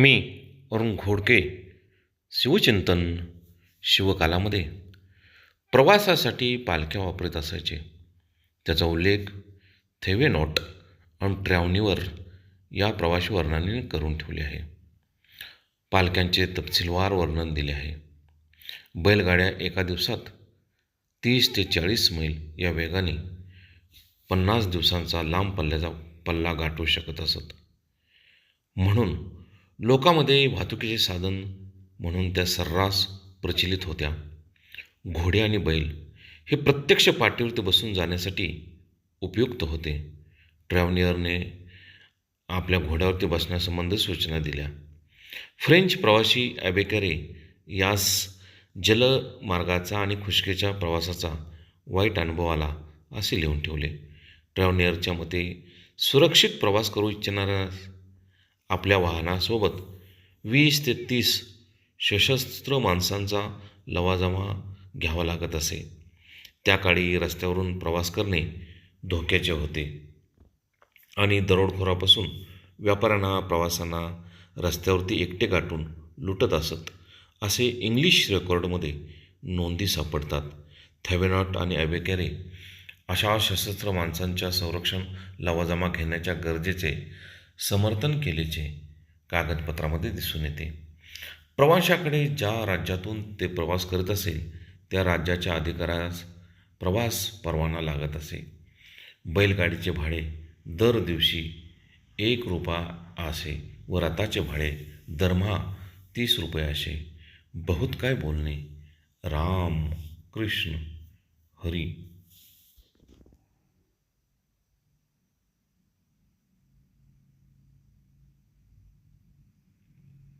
मी अरुण घोडके शिवचिंतन शिवकालामध्ये. प्रवासासाठी पालख्या वापरत असायचे. त्याचा उल्लेख थेवेनॉट अँड ट्रॅव्हनीवर या प्रवासी वर्णनाने करून ठेवले आहे. पालख्यांचे तपशीलवार वर्णन दिले आहे. बैलगाड्या एका दिवसात तीस ते चाळीस मैल या वेगाने पन्नास दिवसांचा लांब पल्ल्याचा पल्ला गाठू शकत असत. म्हणून लोकांमध्ये वाहतुकीचे साधन म्हणून त्या सर्रास प्रचलित होत्या. घोडे आणि बैल हे प्रत्यक्ष पाठीवरती बसून जाण्यासाठी उपयुक्त होते. ट्रॅव्हनियरने आपल्या घोड्यावरती बसण्यासंबंधी सूचना दिल्या. फ्रेंच प्रवासी ॲबेकॅरे यास जलमार्गाचा आणि खुशकेच्या प्रवासाचा वाईट अनुभव आला असे लिहून ठेवले. ट्रॅव्हनियरच्या मते सुरक्षित प्रवास करू इच्छिणाऱ्या आपल्या वाहनासोबत. वीस ते तीस सशस्त्र माणसांचा लवाजमा घ्यावा लागत असे. त्या काळी रस्त्यावरून प्रवास करणे धोक्याचे होते. आणि दरोडखोरापासून व्यापाऱ्यांना प्रवाशांना रस्त्यावरती एकटे गाठून लुटत असत असे इंग्लिश रेकॉर्डमध्ये नोंदी सापडतात. थॅवेनॉट आणि अबेकॅरे अशा सशस्त्र माणसांच्या संरक्षण लवाजमा घेण्याच्या गरजेचे समर्थन केल्याचे कागदपत्रामध्ये दिसून येते. प्रवाशाकडे ज्या राज्यातून ते प्रवास करत असेल त्या राज्याच्या अधिकाऱ्यास प्रवास परवाना लागत असे. बैलगाडीचे भाडे दर दिवशी एक रुपया असे व रथाचे भाडे दरमहा तीस रुपये असे. बहुत काय बोलणे? राम कृष्ण हरी